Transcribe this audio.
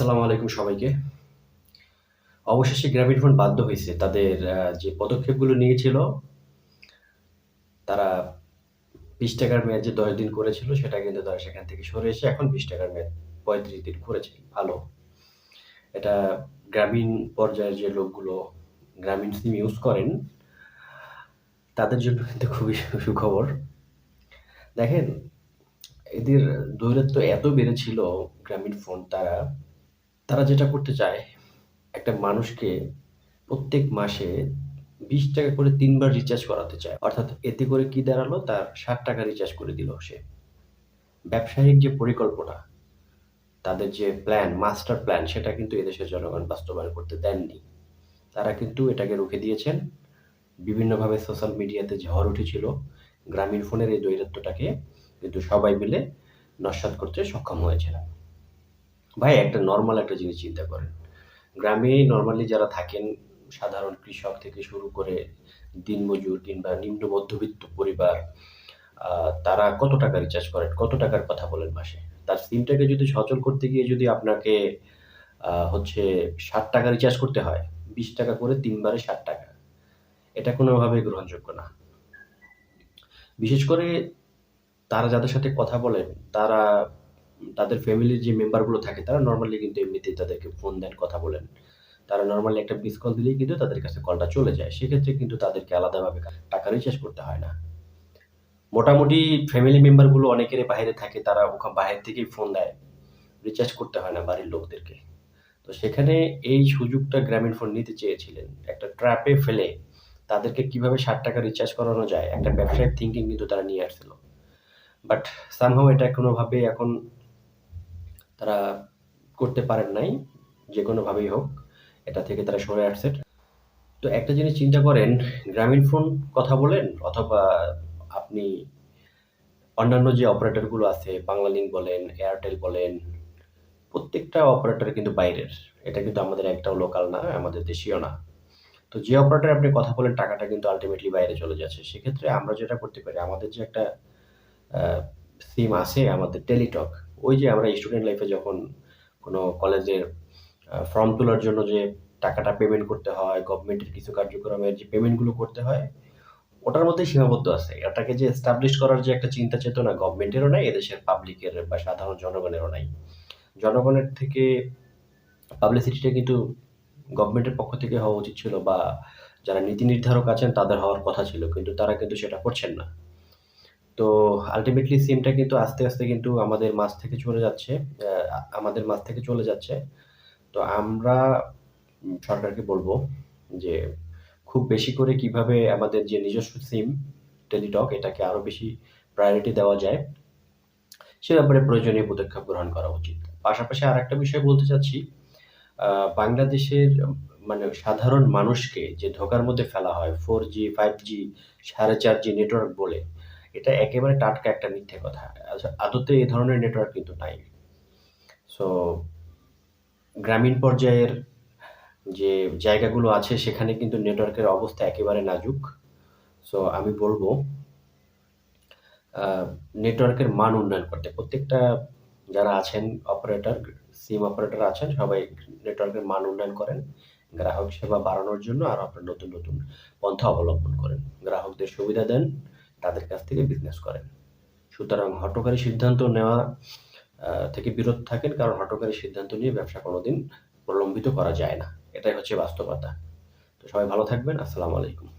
আসসালামু আলাইকুম সবাইকে। অবশেষে গ্রামীণ ফোন বাধ্য হয়েছে তাদের যে পদক্ষেপগুলো নিয়েছিল, তারা বিশ টাকার মেয়াদ যে দশ দিন করেছিল, সেটা কিন্তু তারা সেখান থেকে সরে এসে এখন বিশ টাকার মেয়াদ পঁয়ত্রিশ দিন করেছে। ভালো। এটা গ্রামীণ পর্যায়ের যে লোকগুলো গ্রামীণ সিম ইউজ করেন, তাদের জন্য কিন্তু খুবই সুখবর। দেখেন, এদের দৌরাত্ম্য এত বেড়েছিল গ্রামীণ ফোন তারা তারা যেটা করতে চায়, একটা মানুষকে প্রত্যেক মাসে বিশ টাকা করে তিনবার রিচার্জ করাতে চায়। অর্থাৎ এতে করে কি দাঁড়াল? তার ষাট টাকা রিচার্জ করে দিল সে। ব্যবসায়িক যে পরিকল্পনা, তাদের যে প্ল্যান মাস্টার প্ল্যান সেটা কিন্তু এদেশের জনগণ বাস্তবায়ন করতে দেননি। তারা কিন্তু এটাকে রুখে দিয়েছেন। বিভিন্নভাবে সোশ্যাল মিডিয়াতে ঝড় উঠেছিল। গ্রামীণ ফোনের এই দৈরাত্ম্যটাকে কিন্তু সবাই মিলে নস্বাত করতে সক্ষম হয়েছিল ভাই, একটা নর্মাল একটা জিনিস চিন্তা করেন। গ্রামে নর্মালি যারা থাকেন, সাধারণ কৃষক থেকে শুরু করে দিনমজুর কিংবা নিম্ন মধ্যবিত্ত পরিবার তারা কত টাকা রিচার্জ করেন? কত টাকার কথা বলেন মাসে? তার সিমটাকে যদি সচল করতে গিয়ে যদি আপনাকে হচ্ছে ষাট টাকা রিচার্জ করতে হয়, বিশ টাকা করে তিনবারে ষাট টাকা। এটা কোনোভাবেই গ্রহণযোগ্য না। বিশেষ করে তারা যাদের সাথে কথা বলেন, তারা তাদের ফ্যামিলির যে মেম্বারগুলো থাকে, তারা নর্মালি কিন্তু এমনিতেই তাদেরকে ফোন দেন, কথা বলেন। তারা নর্মালি একটা মিস কল দিলেই কিন্তু তাদের কাছে কলটা চলে যায়। সেক্ষেত্রে কিন্তু তাদেরকে আলাদাভাবে টাকা রিচার্জ করতে হয় না। মোটামুটি ফ্যামিলি মেম্বারগুলো অনেকেরই বাইরে থাকে, তারা ওখান বাইরে থেকেই ফোন দেয়। রিচার্জ করতে হয় না বাড়ির লোকদেরকে। তো সেখানে এই সুযোগটা গ্রামীণ ফোন নিতে চেয়েছিলেন। একটা ট্র্যাপে ফেলে তাদেরকে কীভাবে ষাট টাকা রিচার্জ করানো যায়? একটা ব্যবসায়িক থিঙ্কিং কিন্তু তারা নিয়ে আসছিল। বাট সামহাও এটা কোনোভাবে এখন তারা করতে পারেন নাই, যে কোনোভাবেই হোক, এটা থেকে তারা সরে আসছে। তো একটা জিনিস চিন্তা করেন, গ্রামীণ ফোন কথা বলেন, অথবা আপনি অন্যান্য যে অপারেটরগুলো আছে, বাংলালিংক বলেন, এয়ারটেল বলেন, প্রত্যেকটা অপারেটর কিন্তু বাইরের। এটা কিন্তু আমাদের একটাও লোকাল না, আমাদের দেশীয় না। তো যে অপারেটর আপনি কথা বলেন, টাকাটা কিন্তু আলটিমেটলি বাইরে চলে যাচ্ছে। সেক্ষেত্রে আমরা যেটা করতে পারি, আমাদের যে একটা সিম আছে, আমাদের টেলিটক ওই যে আমরা স্টুডেন্ট লাইফে যখন কোনো কলেজের ফর্ম তোলার জন্য যে টাকাটা পেমেন্ট করতে হয় গভর্নমেন্টের কিছু কার্যক্রমের যে পেমেন্টগুলো করতে হয়, ওটার মধ্যেই সীমাবদ্ধ আছে। এটাকে যে এস্টাবলিশ করার যে একটা চিন্তা চেতনা গভর্নমেন্টেরও নাই, এদেশের পাবলিকের বা সাধারণ জনগণেরও নাই। জনগণের থেকে পাবলিসিটিটা কিন্তু গভর্নমেন্টের পক্ষ থেকে হওয়া উচিত ছিল বা যারা নীতি নির্ধারক আছেন তাদের হওয়ার কথা ছিল, কিন্তু তারা কিন্তু সেটা করছেন না। তো আলটিমেটলি সিমটা কিন্তু আস্তে আস্তে কিন্তু আমাদের মাছ থেকে চলে যাচ্ছে আমাদের মাছ থেকে চলে যাচ্ছে। তো আমরা সরকারকে বলব যে খুব বেশি করে কীভাবে আমাদের যে নিজস্ব সিম টেলিটক এটাকে আরও বেশি প্রায়োরিটি দেওয়া যায়, সে ব্যাপারে প্রয়োজনীয় পদক্ষেপ গ্রহণ করা উচিত। পাশাপাশি আর একটা বিষয় বলতে চাচ্ছি বাংলাদেশের মানে সাধারণ মানুষকে যে ধোকার মধ্যে ফেলা হয় ফোর জি ফাইভ জি সাড়ে চার জি নেটওয়ার্ক বলে এটা একেবারে টাটকা একটা মিথ্যে কথা। আচ্ছা, আদতে এই ধরনের নেটওয়ার্ক কিন্তু নাই। সো গ্রামীণ পর্যায়ের যে জায়গাগুলো আছে সেখানে কিন্তু নেটওয়ার্কের অবস্থা একেবারে নাজুক। সো আমি বলব নেটওয়ার্কের মান উন্নয়ন করতে। প্রত্যেকটা যারা আছেন অপারেটর সিম অপারেটর আছেন সবাই নেটওয়ার্কের মান উন্নয়ন করেন। গ্রাহক সেবা বাড়ানোর জন্য আর আপনার নতুন নতুন পন্থা অবলম্বন করেন। গ্রাহকদের সুবিধা দেন তাদের কাছ থেকে বিজনেস করেন। সুতরাং হটকারী সিদ্ধান্ত নেওয়া থেকে বিরত থাকেন, কারণ হটকারী সিদ্ধান্ত নিয়ে ব্যবসা কোনোদিন প্রলম্বিত করা যায় না। এটাই হচ্ছে বাস্তবতা। তো সবাই ভালো থাকবেন। আসসালামু আলাইকুম।